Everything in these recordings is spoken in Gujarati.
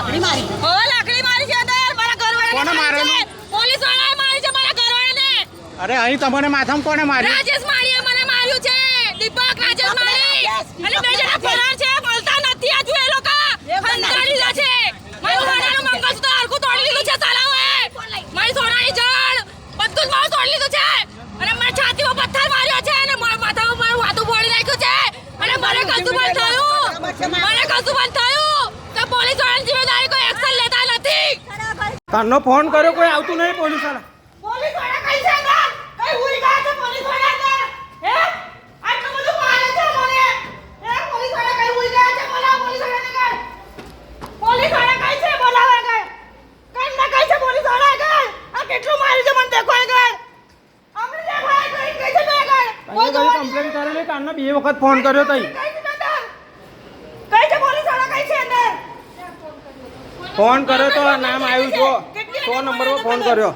લાકડી મારી. ઓ લાકડી મારી છે અંદર. મારા ઘરવાળાને કોને મારી પોલીસ વાળાએ મારી છે મારા ઘરવાળાને. અરે અહીં તમને માથામાં કોને માર્યું? રાજેશ માળીએ મને માર્યું છે. દીપક રાજેશ માળી અને બે જણા ફરાર છે. બોલતા નથી આજુ એ લોકો. હંતાડી લીધા છે. મારું. સોનાનું મંગળસૂત્ર હરખું તોડી લીધું છે સાલાઓએ મારી સોનાની જળ. બધું જ મારું તોડી લીધું છે. અને મારી છાતીમાં પથ્થર માર્યો છે. અને મારા માથામાં મારું હાથું ફોડી નાખ્યું છે. અને મને કશું બંધ થયું. મને કશું બંધ થયું તો પોલીસ વાળાની જિમ્મેદારી કોઈ એક્શન લેતા તનનો ફોન કર્યો કોઈ આવતું નહીં પોલીસવાળા પોલીસવાળા કઈ છે અંદર? કઈ ઉઈ ગયા છે પોલીસવાળા અંદર? હે? આટલું બધું મારે છે મને? હે? પોલીસવાળા કઈ ઉઈ ગયા છે? બોલા પોલીસ વાળાને કઈ પોલીસવાળા કઈ છે? બોલાવો કઈ કઈ ના કઈ છે પોલીસવાળા કઈ આ કેટલું મારે છે મને દેખો આગળ. અમને દેખો કઈ કઈ છે મેં કઈ કોઈ કમ્પ્લેન કરે ને કરેલી કાલના બે વખત ફોન કર્યો તઈ કઈ છે અંદર કઈ છે પોલીસવાળા કઈ છે અંદર ફોન કર્યો તો નામ આવ્યું છો. સો નંબર પર ફોન કર્યો.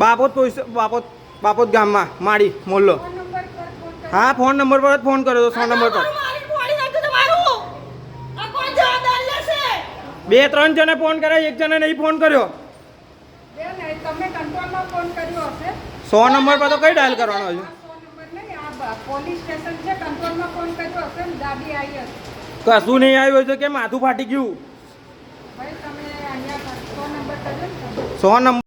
બાપોત બાપોત બાપોત ગામમાં માડી મોલ્લો. હા ફોન નંબર પર જ ફોન કર્યો તો સો નંબર પર. બે ત્રણ જણે ફોન કર્યા એક જણે નહીં ફોન કર્યો. હશે. સો નંબર પર તો કઈ ડાયલ કરવાનો હજુ? પોલીસ સ્ટેશન છે કંટ્રોલમાં ફોન કર્યો હશે ને આવી હશે કશું નહીં આવ્યું છે કે માથું ફાટી ગયું? સો નંબર